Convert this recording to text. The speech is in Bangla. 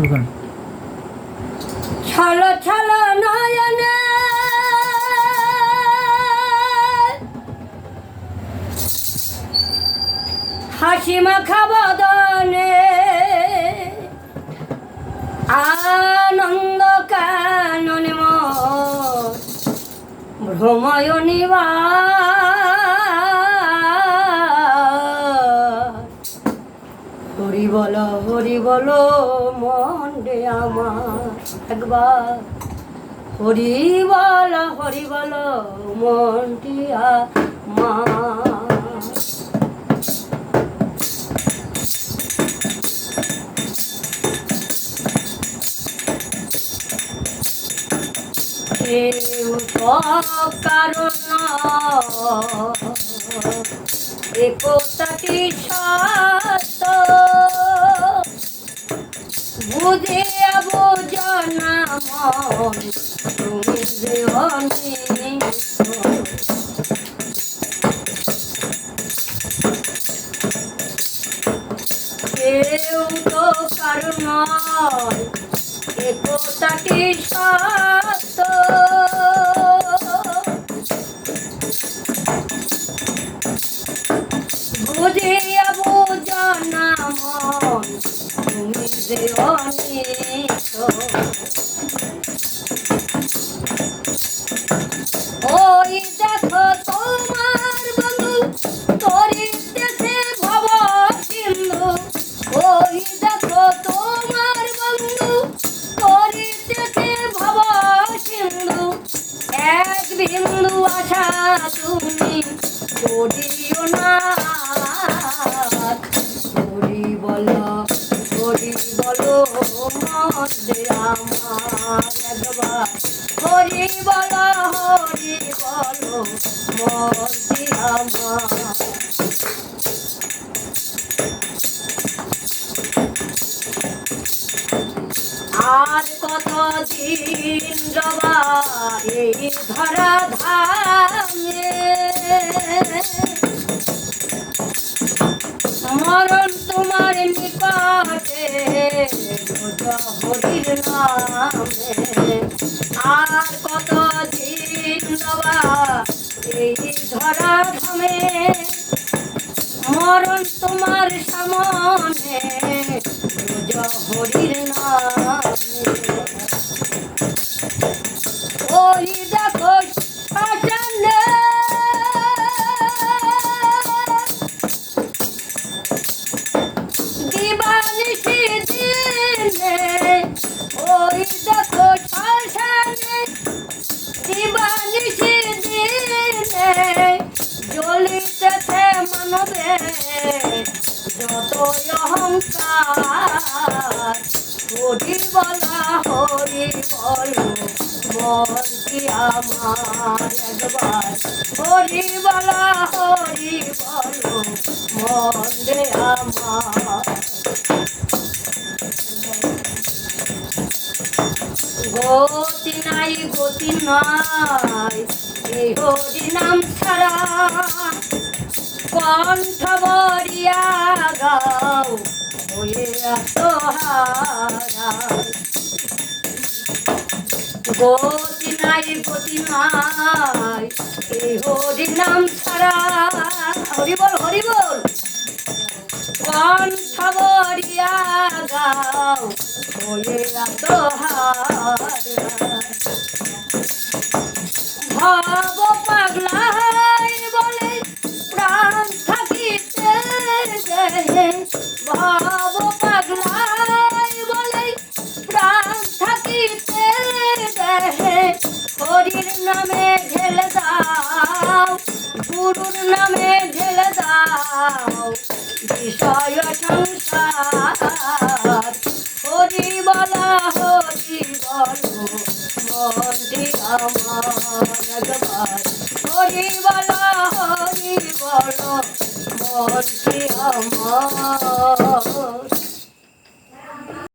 শুরু করেন ছল ছল নয়নে। হাসি মাখা বদনে। আনন্দ কাননে ভ্রময় হরি বল হরি বল, মন রে আমার। একবার হরি বল হরি বল মনটি আমার। কারণ একতাটি সত্য বুঝে বোঝনা মন তুমি অনিষ্ট। কেউ তো কারণ একতাটি সত্য তুমি যে অনিষ্ট। ওই দেখো তোমার বন্ধু, করিতেছে ভব সিন্ধু ওই দেখো এক বিন্দু আশা তুমি করিও না। বলো মধ্যে আমার একবার হরি বল, হরি বলো মধ্যে আমার। আর কত দিন রবা এই ধরা ধামে মরণ তোমার নিকটে হরির নামে আর কত দিন রবা এই ধরা ধামে মরণ তোমার সামনে হরির নামে। ওই দেখো দিনে ওই দেখো শ্মশানে দিবানিশি দিনে জ্বলিতেছে মানবে যত অহংকার হরি বলা হরি বল মনটি আমার একবার? হরি বলা হরি বল, মন রে আমার। গতি নাই গতি নাই এই হরি নাম ছাড়া কণ্ঠ বরিয়া গাও হয়ে আত্মহারা। গতি নাই গতি নাই এই হরি নাম ছাড়া হরি বল হরি বল। কণ্ঠ বরিয়া গাও হয়ে আত্মহারা ভাব পাগলাই বলে প্রাণ থাকিতে ভাব পাগলাই বলে প্রাণ থাকিতে হরির নামে ঢেলে দাও, গুরুর নামে ঢেলে দাও। বিষয় সংসার হরি বলো মনটি আমার